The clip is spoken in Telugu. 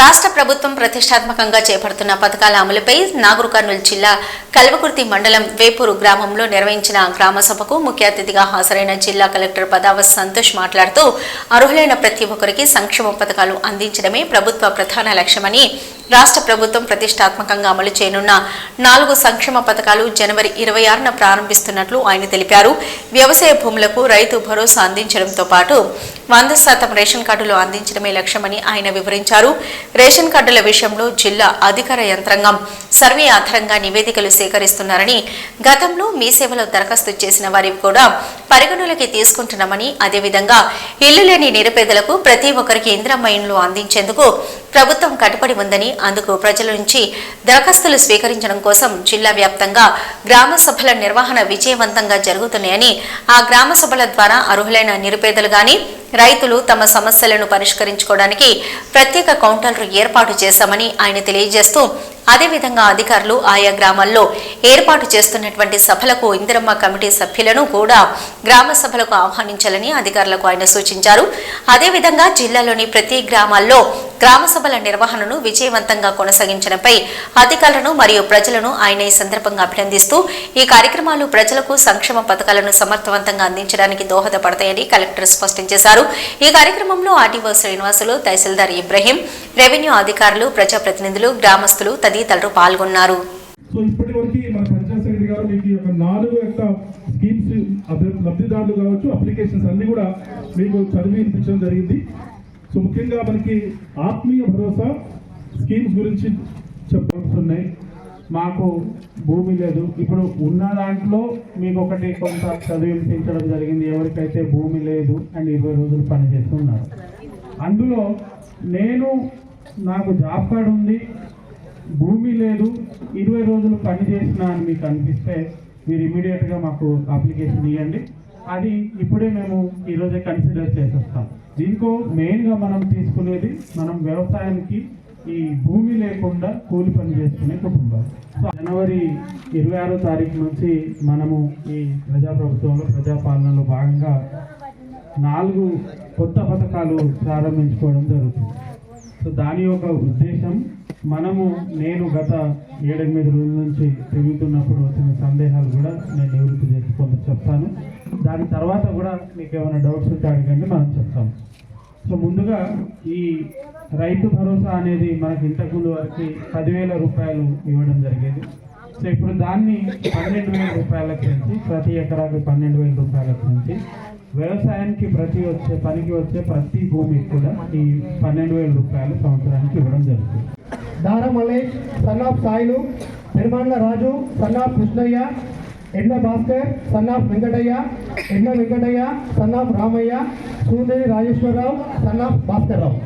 రాష్ట్ర ప్రభుత్వం ప్రతిష్టాత్మకంగా చేపడుతున్న పథకాల అమలుపై నాగర్ కర్నూలు జిల్లా కల్వకుర్తి మండలం వేపూరు గ్రామంలో నిర్వహించిన గ్రామ సభకు ముఖ్య అతిథిగా హాజరైన జిల్లా కలెక్టర్ పదావస్ సంతోష్ మాట్లాడుతూ అర్హులైన ప్రతి ఒక్కరికి సంక్షేమ పథకాలు అందించడమే ప్రభుత్వ ప్రధాన లక్ష్యమని రాష్ట్ర ప్రభుత్వం ప్రతిష్టాత్మకంగా అమలు చేయనున్న నాలుగు సంక్షేమ పథకాలు జనవరి ఇరవై ఆరున ప్రారంభిస్తున్నట్లు ఆయన తెలిపారు. వ్యవసాయ భూములకు రైతు భరోసా అందించడంతో పాటు వంద శాతం రేషన్ కార్డులు అందించడమే లక్ష్యమని ఆయన వివరించారు. రేషన్ కార్డుల విషయంలో జిల్లా అధికార యంత్రాంగం సర్వే ఆధారంగా నివేదికలు సేకరిస్తున్నారని గతంలో మీ సేవలో దరఖాస్తు చేసిన వారికి కూడా పరిగణలోకి తీసుకుంటున్నామని అదేవిధంగా ఇల్లు లేని నిరుపేదలకు ప్రతి ఒక్కరికి ఇంద్రమ్మ ఇండ్లు అందించేందుకు ప్రభుత్వం కట్టుబడి ఉందని అందుకు ప్రజల నుంచి దరఖాస్తులు స్వీకరించడం కోసం జిల్లా వ్యాప్తంగా గ్రామ సభల నిర్వహణ విజయవంతంగా జరుగుతున్నాయని ఆ గ్రామ సభల ద్వారా అర్హులైన నిరుపేదలు గాని రైతులు తమ సమస్యలను పరిష్కరించుకోవడానికి ప్రత్యేక కౌంటర్లు ఏర్పాటు చేశామని ఆయన తెలియజేస్తూ అదేవిధంగా అధికారులు ఆయా గ్రామాల్లో ఏర్పాటు చేస్తున్నటువంటి సభలకు ఇందిరమ్మ కమిటీ సభ్యులను కూడా గ్రామ సభలకు ఆహ్వానించాలని అధికారులకు ఆయన సూచించారు. అదేవిధంగా జిల్లాలోని ప్రతి గ్రామాల్లో గ్రామ సభల నిర్వహణను విజయవంతంగా కొనసాగించడంపై అధికారులను మరియు ప్రజలను ఆయన ఈ సందర్భంగా అభినందిస్తూ ఈ కార్యక్రమాలు ప్రజలకు సంక్షేమ పథకాలను సమర్థవంతంగా అందించడానికి దోహదపడతాయని కలెక్టర్ స్పష్టం చేశారు. ఈ కార్యక్రమంలో ఆర్టీఓ శ్రీనివాసులు తహసీల్దార్ ఇబ్రహీం రెవెన్యూ అధికారులు ప్రజాప్రతినిధులు గ్రామస్తులు తదితరులు పాల్గొన్నారు. సో ఇప్పటి వరకు మన పంచాయత్ సెక్రటరీ గారు మీకు ఈ యొక్క నాలుగు యొక్క స్కీమ్స్ లబ్ధిదారులు కావచ్చు అప్లికేషన్స్ అన్నీ కూడా మీకు చదివి వినిపించడం జరిగింది. సో ముఖ్యంగా మనకి ఆత్మీయ భరోసా స్కీమ్స్ గురించి ఉన్నాయి మాకు భూమి లేదు. ఇప్పుడు ఉన్న దాంట్లో మీకు ఒకటి కొంత చదివించడం జరిగింది. ఎవరికైతే భూమి లేదు అండ్ ఇరవై రోజులు పనిచేస్తున్నారు అందులో నేను నాకు జాబ్ కార్డ్ ఉంది. భూమి లేదు. ఇరవై రోజులు పని చేసిన అని మీకు అనిపిస్తే మీరు ఇమీడియట్గా మాకు అప్లికేషన్ ఇవ్వండి అది ఇప్పుడే మేము ఈరోజే కన్సిడర్ చేసేస్తాం. దీనికో మెయిన్గా మనం తీసుకునేది మనం వ్యవసాయానికి ఈ భూమి లేకుండా కూలి పని చేసుకునే కుటుంబాలు సో జనవరి ఇరవై ఆరో తారీఖు నుంచి మనము ఈ ప్రజాప్రభుత్వంలో ప్రజాపాలనలో భాగంగా నాలుగు కొత్త పథకాలు ప్రారంభించుకోవడం జరుగుతుంది. సో దాని యొక్క ఉద్దేశం మనము నేను గత ఏడెనిమిది రోజుల నుంచి తిరుగుతున్నప్పుడు వచ్చిన సందేహాలు కూడా నేను నివృత్తి చేసుకొని చెప్తాను. దాని తర్వాత కూడా మీకు ఏమైనా డౌట్స్ ఉంటే అడగండి మనం చెప్తాము సో ముందుగా ఈ రైతు భరోసా అనేది మనకి ఇంతకుముందు వరకు పదివేల రూపాయలు ఇవ్వడం జరిగేది. సో ఇప్పుడు దాన్ని పన్నెండు వేల రూపాయలకు పెంచి ప్రతి ఎకరాకి పన్నెండు వేల రూపాయలకు పెంచి వ్యవసాయానికి ప్రతి వచ్చే పనికి వచ్చే ప్రతి భూమికి కూడా ఈ పన్నెండు వేల రూపాయలు సంవత్సరానికి ఇవ్వడం జరుగుతుంది. Dara Mallesh son of Sailu Perumandla Raju son of Krishnaiah Edla Bhaskar son of Venkataiah Edla Venkataiah son of Ramaiah Suryadevi Rajeshwararao son of Bhaskar Rao